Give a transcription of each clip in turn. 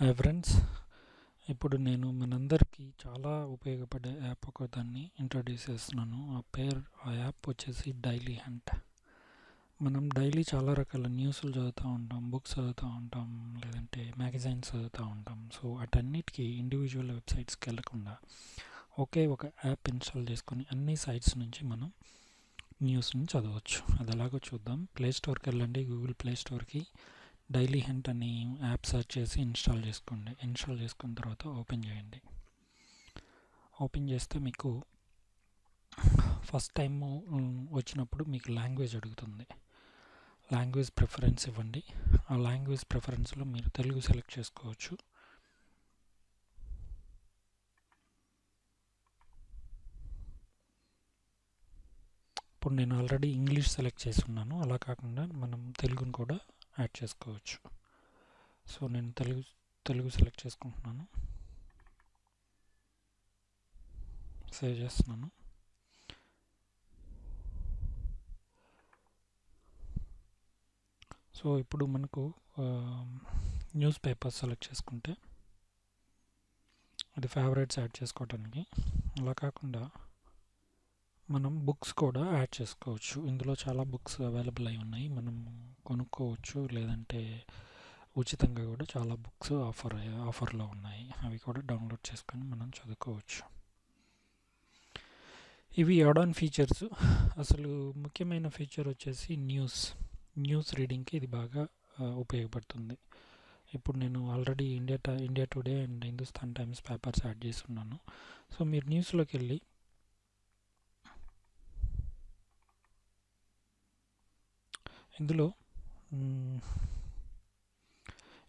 Hi friends ఇప్పుడు నేను మనందరికీ చాలా ఉపయోగపడే యాప్ ఒక దాన్ని ఇంట్రడ్యూస్ చేస్తున్నాను. ఆ పేరు ఆ యాప్ వచ్చేసి డైలీ హంట్ మనం డైలీ చాలా రకాల న్యూస్లు చదువుతూ ఉంటాం బుక్స్ చదువుతూ ఉంటాం లేదంటే మ్యాగజైన్స్ చదువుతూ ఉంటాం. సో అటన్నిటికీ ఇండివిజువల్ వెబ్సైట్స్కి వెళ్ళకుండా ఒకే ఒక యాప్ ఇన్స్టాల్ చేసుకొని అన్ని సైట్స్ నుంచి మనం న్యూస్ని చదవచ్చు. అది ఎలాగో చూద్దాం. ప్లే స్టోర్కి వెళ్ళండి. గూగుల్ ప్లే స్టోర్కి డైలీ హెంట్ అని యాప్ సెర్చ్ చేసి ఇన్స్టాల్ చేసుకోండి. ఇన్స్టాల్ చేసుకున్న తర్వాత ఓపెన్ చేయండి. ఓపెన్ చేస్తే మీకు ఫస్ట్ టైం వచ్చినప్పుడు మీకు లాంగ్వేజ్ అడుగుతుంది. లాంగ్వేజ్ ప్రిఫరెన్స్ ఇవ్వండి. ఆ లాంగ్వేజ్ ప్రిఫరెన్స్లో మీరు తెలుగు సెలెక్ట్ చేసుకోవచ్చు. ఇప్పుడు నేను ఆల్రెడీ ఇంగ్లీష్ సెలెక్ట్ చేసి ఉన్నాను అలా కాకుండా మనం తెలుగుని కూడా యాడ్ చేసుకోవచ్చు. సో నేను తెలుగు తెలుగు సెలెక్ట్ చేసుకుంటున్నాను. సేవ్ చేస్తున్నాను. సో ఇప్పుడు మనకు న్యూస్ పేపర్స్ సెలెక్ట్ చేసుకుంటే అది ఫేవరెట్స్ యాడ్ చేసుకోవడానికి అలా కాకుండా మనం బుక్స్ కూడా యాడ్ చేసుకోవచ్చు. ఇందులో చాలా బుక్స్ అవైలబుల్ అయి ఉన్నాయి. మనం తీసుకోవచ్చు. లేదంటే ఉచితంగా కూడా చాలా బుక్స్ ఆఫర్ ఆఫర్లో ఉన్నాయి. అవి కూడా డౌన్లోడ్ చేసుకొని మనం చదువుకోవచ్చు. ఇవి యాడాన్ ఫీచర్స్ అసలు ముఖ్యమైన ఫీచర్ వచ్చేసి న్యూస్ న్యూస్ రీడింగ్కి ఇది బాగా ఉపయోగపడుతుంది. ఇప్పుడు నేను already India India today and Hindustan times papers add చేసి ఉన్నాను సో మీరు న్యూస్లోకి వెళ్ళి ఇందులో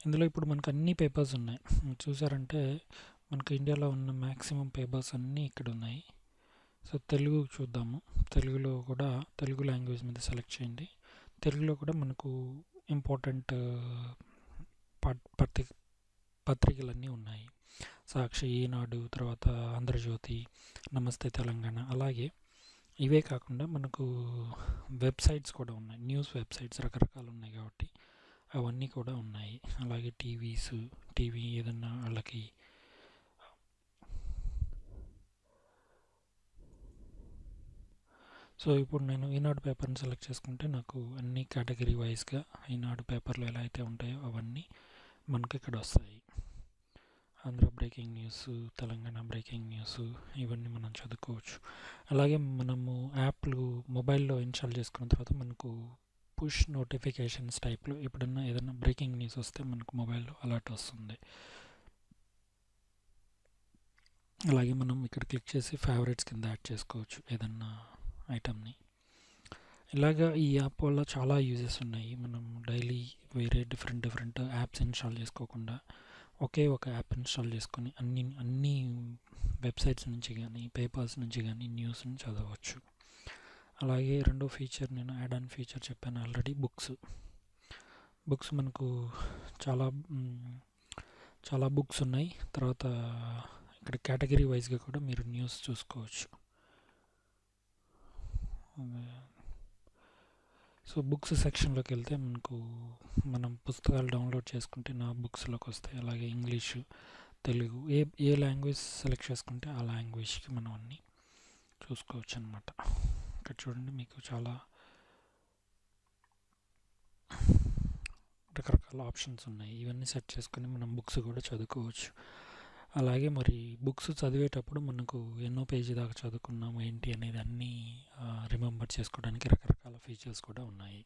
ఇందులో ఇప్పుడు మనకు అన్ని పేపర్స్ ఉన్నాయి. చూసారంటే మనకు ఇండియాలో ఉన్న మ్యాక్సిమం పేపర్స్ అన్నీ ఇక్కడ ఉన్నాయి. సో తెలుగు చూద్దాము. తెలుగులో కూడా తెలుగు లాంగ్వేజ్ మీద సెలెక్ట్ చేయండి. తెలుగులో కూడా మనకు ఇంపార్టెంట్ పత్రిక పత్రికలన్నీ ఉన్నాయి. సాక్షి ఈనాడు తర్వాత ఆంధ్రజ్యోతి నమస్తే తెలంగాణ అలాగే ఇవే కాకుండా మనకు వెబ్సైట్స్ కూడా ఉన్నాయి. న్యూస్ వెబ్సైట్స్ రకరకాలు ఉన్నాయి కాబట్టి అవన్నీ కూడా ఉన్నాయి. అలాగే టీవీస్ టీవీ ఏదన్నా వాళ్ళకి సో ఇప్పుడు నేను ఈనాడు పేపర్ని సెలెక్ట్ చేసుకుంటే నాకు అన్ని కేటగిరీ వైజ్గా ఈనాడు పేపర్లు ఎలా అయితే ఉంటాయో అవన్నీ మనకి ఇక్కడ వస్తాయి. Andhra breaking news Telangana breaking news ఇవన్నీ మనం చదువుకోవచ్చు. అలాగే మనము యాప్లు మొబైల్లో ఇన్స్టాల్ చేసుకున్న తర్వాత మనకు పుష్ నోటిఫికేషన్స్ టైప్లో ఎప్పుడన్నా ఏదైనా బ్రేకింగ్ న్యూస్ వస్తే మనకు మొబైల్లో అలర్ట్ వస్తుంది. అలాగే మనం ఇక్కడ క్లిక్ చేసి ఫేవరెట్స్ కింద యాడ్ చేసుకోవచ్చు ఏదన్నా ఐటమ్ని. ఇలాగా ఈ యాప్ వల్ల చాలా యూజెస్ ఉన్నాయి. మనం డైలీ వేరే డిఫరెంట్ డిఫరెంట్ యాప్స్ ఇన్స్టాల్ చేసుకోకుండా ఒకే ఒక యాప్ ఇన్స్టాల్ చేసుకొని అన్ని అన్ని వెబ్సైట్స్ నుంచి కానీ పేపర్స్ నుంచి కానీ న్యూస్ని చదవచ్చు. అలాగే రెండో ఫీచర్ నేను యాడ్ ఆన్ ఫీచర్ చెప్పాను ఆల్రెడీ బుక్స్. బుక్స్ మనకు చాలా చాలా బుక్స్ ఉన్నాయి. తర్వాత ఇక్కడ కేటగిరీ వైజ్గా కూడా మీరు న్యూస్ చూసుకోవచ్చు. సో బుక్స్ సెక్షన్లోకి వెళ్తే మనకు మనం పుస్తకాలు డౌన్లోడ్ చేసుకుంటే నా బుక్స్లోకి వస్తాయి. అలాగే ఇంగ్లీషు తెలుగు ఏ ఏ లాంగ్వేజ్ సెలెక్ట్ చేసుకుంటే ఆ లాంగ్వేజ్కి మనం అన్నీ చూసుకోవచ్చు అనమాట ఇక్కడ చూడండి మీకు చాలా రకరకాల ఆప్షన్స్ ఉన్నాయి. ఇవన్నీ సెట్ చేసుకొని మనం బుక్స్ కూడా చదువుకోవచ్చు. అలాగే మరి బుక్స్ చదివేటప్పుడు మనకు ఎన్నో పేజీ దాకా చదువుకున్నాము ఏంటి అనేది అన్నీ రిమెంబర్ చేసుకోవడానికి రకరకాల ఫీచర్స్ కూడా ఉన్నాయి.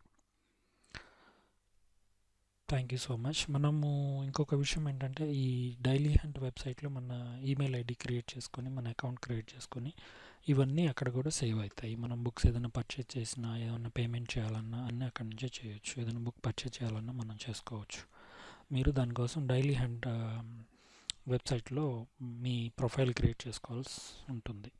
థ్యాంక్ యూ సో మచ్ మనము ఇంకొక విషయం ఏంటంటే ఈ డైలీ హ్యాండ్ వెబ్సైట్లో మన ఈమెయిల్ ఐడి క్రియేట్ చేసుకొని మన అకౌంట్ క్రియేట్ చేసుకొని ఇవన్నీ అక్కడ కూడా సేవ్ అవుతాయి. మనం బుక్స్ ఏదైనా పర్చేజ్ చేసినా ఏదైనా పేమెంట్ చేయాలన్నా అన్నీ అక్కడి నుంచే చేయొచ్చు. ఏదైనా బుక్ పర్చేజ్ చేయాలన్నా మనం చేసుకోవచ్చు. మీరు దానికోసం డైలీ హ్యాండ్ వెబ్సైట్లో మీ ప్రొఫైల్ క్రియేట్ చేసుకోవాల్సి ఉంటుంది.